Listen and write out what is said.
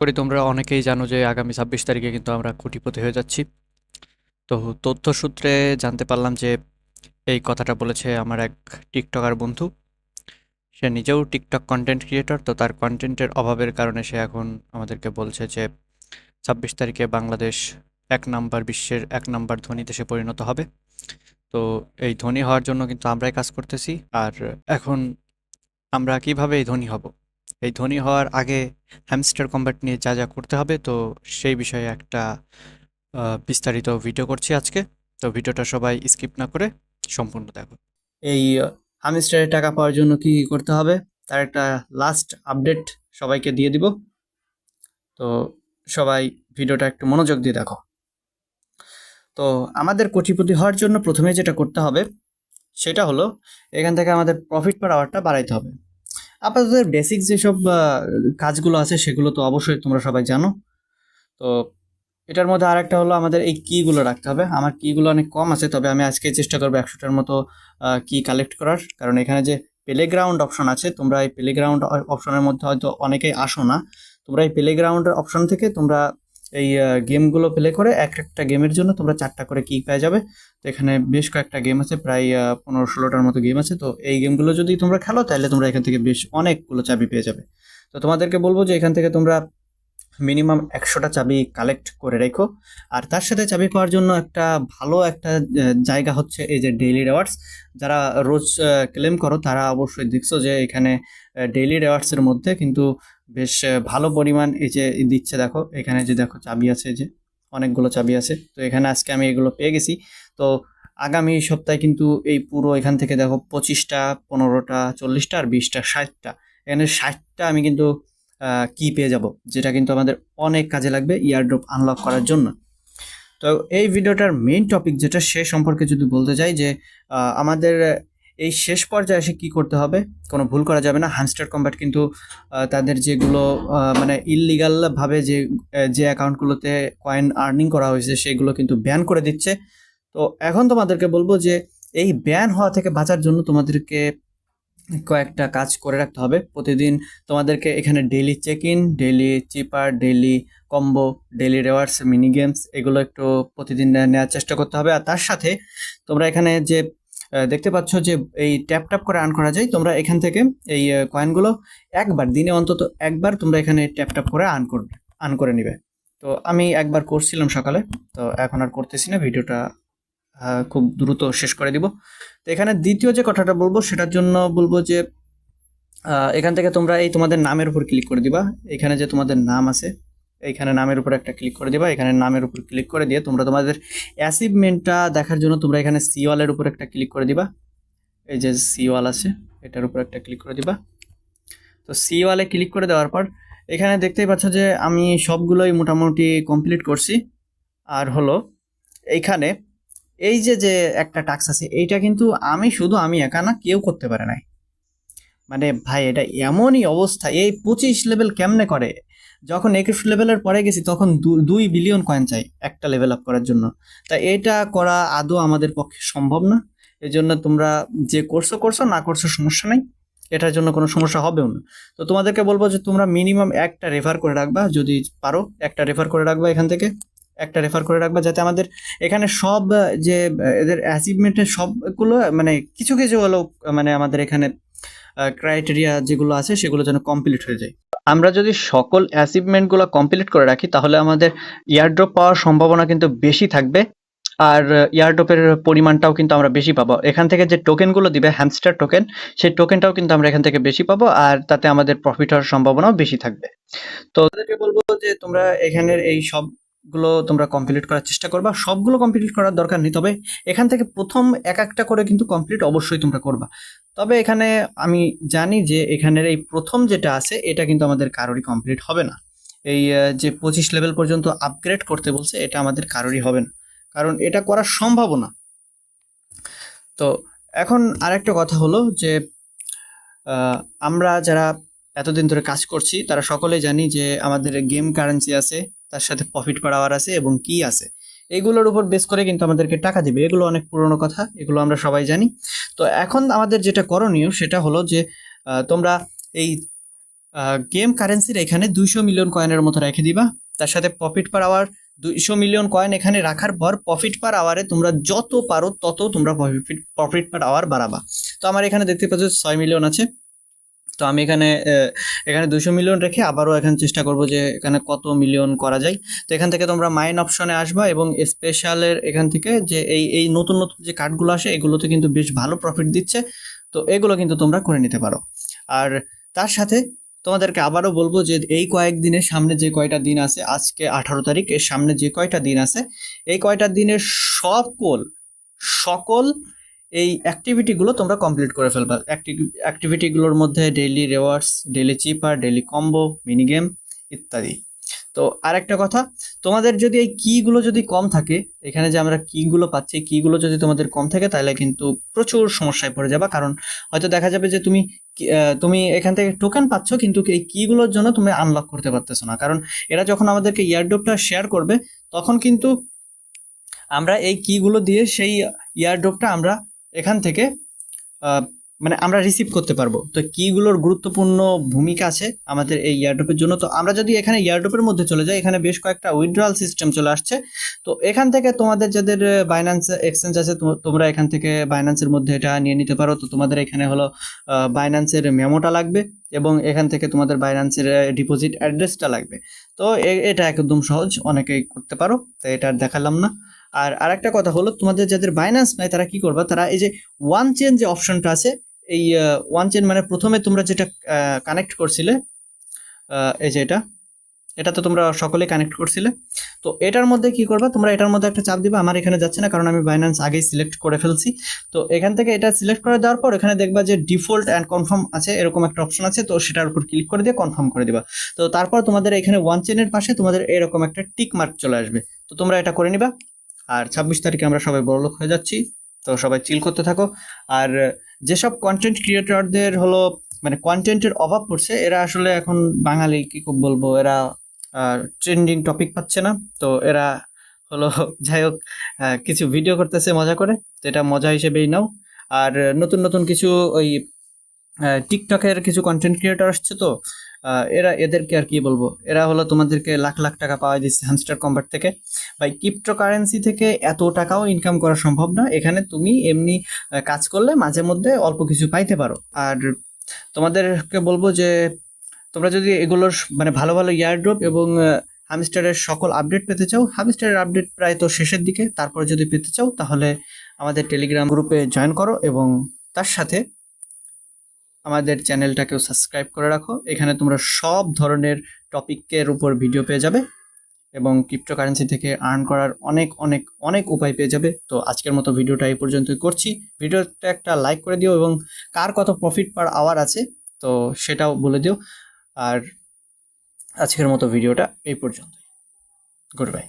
করি তোমরা অনেকেই জানো যে আগামী ছাব্বিশ তারিখে কিন্তু আমরা কোটিপতি হয়ে যাচ্ছি। তো তথ্য সূত্রে জানতে পারলাম যে এই কথাটা বলেছে আমার এক টিকটকার বন্ধু। সে নিজেও টিকটক কন্টেন্ট ক্রিয়েটর তো তার কন্টেন্টের অভাবের কারণে সে এখন আমাদেরকে বলছে যে ছাব্বিশ তারিখে বাংলাদেশ এক নাম্বার বিশ্বের এক নাম্বার ধনী দেশে পরিণত হবে। তো এই ধনী হওয়ার জন্য কিন্তু আমরাই কাজ করতেছি। আর এখন আমরা কীভাবে এই ধনী হব? এই ধনী হওয়ার আগে হ্যামস্টার কম্ব্যাট নিয়ে যা যা করতে হবে, তো সেই বিষয়ে একটা বিস্তারিত ভিডিও করছি আজকে। তো ভিডিওটা সবাই স্কিপ না করে সম্পূর্ণ দেখো। এই হামিস্টারের টাকা পাওয়ার জন্য কি কি করতে হবে? তার একটা লাস্ট আপডেট সবাইকে দিয়ে দিব। তো সবাই ভিডিওটা একটু মনোযোগ দিয়ে দেখো। তো আমাদের কোটিপতি হওয়ার জন্য প্রথমে যেটা করতে হবে, সেটা হলো এখান থেকে আমাদের প্রফিট পার আওয়ারটা বাড়াইতে হবে। আপাতত বেসিক যেসব কাজগুলো আছে সেগুলো তো অবশ্যই তোমরা সবাই জানো। তো এটার মধ্যে আরেকটা হলো আমাদের এই কিগুলো রাখতে হবে। আমার কিগুলো অনেক কম আছে, তবে আমি আজকে চেষ্টা করব একশোটার মতো কি কালেক্ট করার। কারণ এখানে যে প্লেগ্রাউন্ড অপশন আছে, তোমরা এই প্লেগ্রাউন্ড অপশনের মধ্যে হয়তো অনেকেই আসো না। তোমরা এই প্লেগ্রাউন্ডের অপশন থেকে তোমরা এই গেমগুলো প্লে করে এক একটা গেমের জন্য তোমরা চারটা করে কি পেয়ে যাবে। তো এখানে বেশ কয়েকটা গেম আছে, প্রায় পনেরো ষোলোটার মতো গেম আছে। তো এই গেমগুলো যদি তোমরা খেলো, তাহলে তোমরা এখান থেকে বেশ অনেকগুলো চাবি পেয়ে যাবে। তো তোমাদেরকে বলব যে এখান থেকে তোমরা মিনিমাম একশোটা চাবি কালেক্ট করে রেখো। আর তার সাথে চাবি পাওয়ার জন্য একটা ভালো একটা জায়গা হচ্ছে এই যে ডেইলি রেওয়ার্ডস যারা রোজ ক্লেম করো, তারা অবশ্যই দেখছ যে এখানে ডেইলি রেওয়ার্ডসের মধ্যে কিন্তু বেশ ভালো পরিমাণ এই যে দিচ্ছে দেখো, এখানে যে দেখো চাবি আছে যে অনেকগুলো চাবি আছে। তো এখানে আজকে আমি এগুলো পেয়ে গেছি। তো আগামী সপ্তাহে কিন্তু এই পুরো এখান থেকে দেখো পঁচিশটা, পনেরোটা, চল্লিশটা আর বিশটা, ষাটটা। এখানে ষাটটা আমি কিন্তু কি পেয়ে যাব, যেটা কিন্তু আমাদের অনেক কাজে লাগবে ইয়ারড্রপ আনলক করার জন্য। তো এই ভিডিওটার মেইন টপিক যেটা, সে সম্পর্কে যদি বলতে চাই যে আমাদের এই শেষ পর্যায়ে এসে কী করতে হবে? কোনো ভুল করা যাবে না। হ্যামস্টার কম্ব্যাট কিন্তু তাদের যেগুলো মানে ইললিগালভাবে যে যে অ্যাকাউন্টগুলোতে কয়েন আর্নিং করা হয়েছে, সেগুলো কিন্তু ব্যান করে দিচ্ছে। তো এখন তোমাদেরকে বলব যে, এই ব্যান হওয়া থেকে বাঁচার জন্য তোমাদেরকে কয়েকটা কাজ করে রাখতে হবে। প্রতিদিন তোমাদেরকে এখানে daily check in daily cipher daily combo daily rewards mini games এগুলো একটু প্রতিদিন নেওয়ার চেষ্টা করতে হবে। আর তার সাথে তোমরা এখানে যে দেখতে পাচ্ছ যে এই ট্যাপ ট্যাপ করে আর্ন করা যায়। তোমরা এখান থেকে এই কয়েনগুলো একবার, দিনে অন্তত একবার তোমরা এখানে ট্যাপ ট্যাপ করে আর্ন করবে আর্ন করে নিবে। তো আমি একবার করছিলাম সকালে, তো এখন আর করতেছি না। ভিডিওটা খুব দ্রুত শেষ করে দিব। তো এখানে দ্বিতীয় যে কথাটা বলব, সেটার জন্য বলব যে এখান থেকে তোমরা এই তোমাদের নামের উপর ক্লিক করে দিবা। এখানে যে তোমাদের নাম আছে এইখানে নামের উপর একটা ক্লিক করে দিবা, এখানে নামের উপর ক্লিক করে দিয়ে তোমরা তোমাদের অ্যাচিভমেন্টটা দেখার জন্য তোমরা এখানে সিওয়ালের উপর একটা ক্লিক করে দিবা। এই যে সিওয়াল আছে, এটার উপর একটা ক্লিক করে দিবা। তো সিওয়ালে ক্লিক করে দেওয়ার পর, এখানে দেখতেই পাচ্ছ যে আমি সবগুলোই মোটামুটি কমপ্লিট করছি। আর হলো, এইখানে এই যে যে একটা টাস্ক আছে, এইটা কিন্তু আমি শুধু আমি একা না, কেউ করতে পারে নাই। মানে ভাই, এটা এমনই অবস্থা, এই পঁচিশ লেভেল কেমনে করে? যখন একুশ লেভেলের পরে গেছি, তখন দুই বিলিয়ন কয়েন চাই একটা লেভেল আপ করার জন্য। তা এটা করা আদৌ আমাদের পক্ষে সম্ভব না। এই জন্য তোমরা যে করছ করছ, না করছ সমস্যা নাই। এটার জন্য কোনো সমস্যা হবেও না। তো তোমাদেরকে বলব যে তোমরা মিনিমাম একটা রেফার করে রাখবা, যদি পারো একটা রেফার করে রাখবা এখান থেকে। একটা রেফার করে রাখবা যাতে আমাদের এখানে সব যে এদের অ্যাচিভমেন্টের সবগুলো মানে কিছু কিছু হলেও মানে আমাদের এখানে ক্রাইটেরিয়া যেগুলো আছে সেগুলো যেন কমপ্লিট হয়ে যায়। আমরা যদি সকল অ্যাচিভমেন্টগুলো কমপ্লিট করে রাখি, তাহলে আমাদের ইয়ারড্রপ পাওয়ার সম্ভাবনা কিন্তু বেশি থাকবে। আর ইয়ারড্রপের পরিমাণটাও কিন্তু আমরা বেশি পাবো। এখান থেকে যে টোকেনগুলো দিবে হ্যামস্টার টোকেন সেই টোকেনটাও কিন্তু আমরা এখান থেকে বেশি পাবো, আর তাতে আমাদের প্রফিট হওয়ার সম্ভাবনাও বেশি থাকবে। তো বলব যে তোমরা এখানের এই সবগুলো তোমরা কমপ্লিট করার চেষ্টা করবা। সবগুলো কমপ্লিট করার দরকার নেই, তবে এখান থেকে প্রথম এক একটা করে কিন্তু কমপ্লিট অবশ্যই তোমরা করবা। তবে এখানে আমি জানি যে এখানের এই প্রথম যেটা আছে, এটা কিন্তু আমাদের কারোরই কমপ্লিট হবে না। এই যে পঁচিশ লেভেল পর্যন্ত আপগ্রেড করতে বলছে, এটা আমাদের কারোরই হবে না। কারণ এটা করা করার সম্ভাবনা তো এখন আরেকটা কথা হলো যে আমরা যারা এতদিন ধরে কাজ করছি, তারা সকলেই জানি যে আমাদের গেম কারেন্সি আছে, তার সাথে প্রফিট পার আওয়ার আছে এবং কি আছে। এগুলোর উপর বেস করে কিন্তু আমাদেরকে টাকা দিবে। এগুলো অনেক পুরনো কথা, এগুলো আমরা সবাই জানি। তো এখন আমাদের যেটা করণীয়, সেটা হলো যে তোমরা এই গেম কারেন্সির এখানে দুইশো মিলিয়ন কয়েনের মতো রেখে দিবা। তার সাথে প্রফিট পার আওয়ার দুইশো মিলিয়ন কয়েন এখানে রাখার পর প্রফিট পার আওয়ারে তোমরা যত পারো তত তোমরা প্রফিট প্রফিট পার আওয়ার বাড়াবা। তো আমার এখানে দেখতে পাচ্ছ ছয় মিলিয়ন আছে। তো আমি এখানে এখানে দুশো মিলিয়ন রেখে আবারও এখানে চেষ্টা করব যে এখানে কত মিলিয়ন করা যায়। তো এখান থেকে তোমরা মাইন অপশনে আসবা এবং স্পেশালের এখান থেকে যে এই এই নতুন নতুন যে কার্ডগুলো আসে, এগুলোতে কিন্তু বেশ ভালো প্রফিট দিচ্ছে। তো এগুলো কিন্তু তোমরা করে নিতে পারো। আর তার সাথে তোমাদেরকে আবারও বলব যে এই কয়েকদিনের সামনে যে কয়টা দিন আছে, আজকে আঠারো তারিখ, এর সামনে যে কয়টা দিন আছে, এই কয়টা দিনের সকল সকল এই অ্যাক্টিভিটিগুলো তোমরা কমপ্লিট করে ফেলবা। অ্যাক্টিভিটিগুলোর মধ্যে daily rewards daily cipher daily combo mini game ইত্যাদি। তো আরেকটা কথা, তোমাদের যদি এই কিগুলো যদি কম থাকে, এখানে যে আমরা কিগুলো পাচ্ছি কিগুলো যদি তোমাদের কম থাকে, তাহলে কিন্তু প্রচুর সমস্যায় পড়ে যাবা। কারণ হয়তো দেখা যাবে যে তুমি তুমি এখান থেকে টোকেন পাচ্ছ, কিন্তু এই কিগুলোর জন্য তুমি আনলক করতে পারতেছো না। কারণ এরা যখন আমাদেরকে ইয়ারড্রপটা শেয়ার করবে, তখন কিন্তু আমরা এই কিগুলো দিয়ে সেই ইয়ারড্রপটা আমরা এখান থেকে মানে আমরা রিসিভ করতে পারব। তো কিগুলোর গুরুত্বপূর্ণ ভূমিকা আছে আমাদের এই ইয়ারড্রপের জন্য। তো আমরা যদি এখানে ইয়ারড্রপের মধ্যে চলে যাই, এখানে বেশ কয়েকটা উইথড্রয়াল সিস্টেম চলে আসছে। তো এখান থেকে তোমাদের যাদের বাইন্যান্স এক্সচেঞ্জ আছে তোমরা এখান থেকে বাইন্যান্সের মধ্যে এটা নিয়ে নিতে পারো। তো তোমাদের এখানে হলো বাইন্যান্সের মেমোটা লাগবে এবং এখান থেকে তোমাদের বাইন্যান্সের ডিপোজিট অ্যাড্রেসটা লাগবে। তো এটা একদম সহজ, অনেকেই করতে পারো। তো এটা আর দেখালাম না। আর আরেকটা কথা হলো, তোমাদের যাদের বাইন্যান্স নাই, তারা কি করবা? তারা এই যে ওয়ান চেন যে অপশনটা আছে, এই ওয়ান চেন মানে প্রথমে তোমরা যেটা কানেক্ট করছিলে এই যে এটা এটা তো তোমরা সকলে কানেক্ট করছিলে। তো এটার মধ্যে কি করবা? তোমরা এটার মধ্যে একটা চাপ দিবা, আমার এখানে যাচ্ছে না, কারণ আমি বাইন্যান্স আগেই সিলেক্ট করে ফেলছি। তো এখান থেকে এটা সিলেক্ট করে দেওয়ার পর এখানে দেখবা যে ডিফল্ট অ্যান্ড কনফার্ম আছে, এরকম একটা অপশন আছে, তো সেটার উপর ক্লিক করে দিয়ে কনফার্ম করে দিবা। তো তারপর তোমাদের এখানে ওয়ান চেনের পাশে তোমাদের এরকম একটা টিক মার্ক চলে আসবে। তো তোমরা এটা করে নিবা। আর ছাব্বিশ তারিখে আমরা সবাই বড়লোক হয়ে যাচ্ছি। তো সবাই চিল করতে থাকো। আর যেসব কন্টেন্ট ক্রিয়েটরদের হলো মানে কন্টেন্টের অভাব পড়ছে, এরা আসলে এখন বাঙালি, কি বলব, এরা ট্রেন্ডিং টপিক পাচ্ছে না। তো এরা হলো, যাই হোক কিছু ভিডিও করতেছে মজা করে, তো এটা মজা হিসেবেই নাও। আর নতুন নতুন কিছু ওই টিকটকের কিছু কন্টেন্ট ক্রিয়েটর আসছে তো এরা এদেরকে আর কি বলব? এরা হলো তোমাদেরকে লাখ লাখ টাকা পাওয়া দিচ্ছে হ্যামস্টার কম্পার্ট থেকে। ভাই ক্রিপ্টো কারেন্সি থেকে এত টাকাও ইনকাম করা সম্ভব না। এখানে তুমি এমনি কাজ করলে মাঝে মধ্যে অল্প কিছু পাইতে পারো। আর তোমাদেরকে বলব যে, তোমরা যদি এগুলোর মানে ভালো ভালো ইয়ারড্রপ এবং হামস্টারের সকল আপডেট পেতে চাও হামস্টারের আপডেট প্রায় তো শেষের দিকে। তারপরে যদি পেতে চাও, তাহলে আমাদের টেলিগ্রাম গ্রুপে জয়েন করো এবং তার সাথে আমাদের চ্যানেলটাকেও সাবস্ক্রাইব করে রাখো। এখানে তোমরা সব ধরনের টপিকের উপর ভিডিও পেয়ে যাবে এবং ক্রিপ্টোকারেন্সি থেকে আর্ন করার অনেক অনেক অনেক উপায় পেয়ে যাবে। তো আজকের মতো ভিডিওটা এই পর্যন্তই করছি। ভিডিওটা একটা লাইক করে দিও এবং কার কত প্রফিট পার আওয়ার আছে, তো সেটাও বলে দিও। আর আজকের মতো ভিডিওটা এই পর্যন্তই। Good bye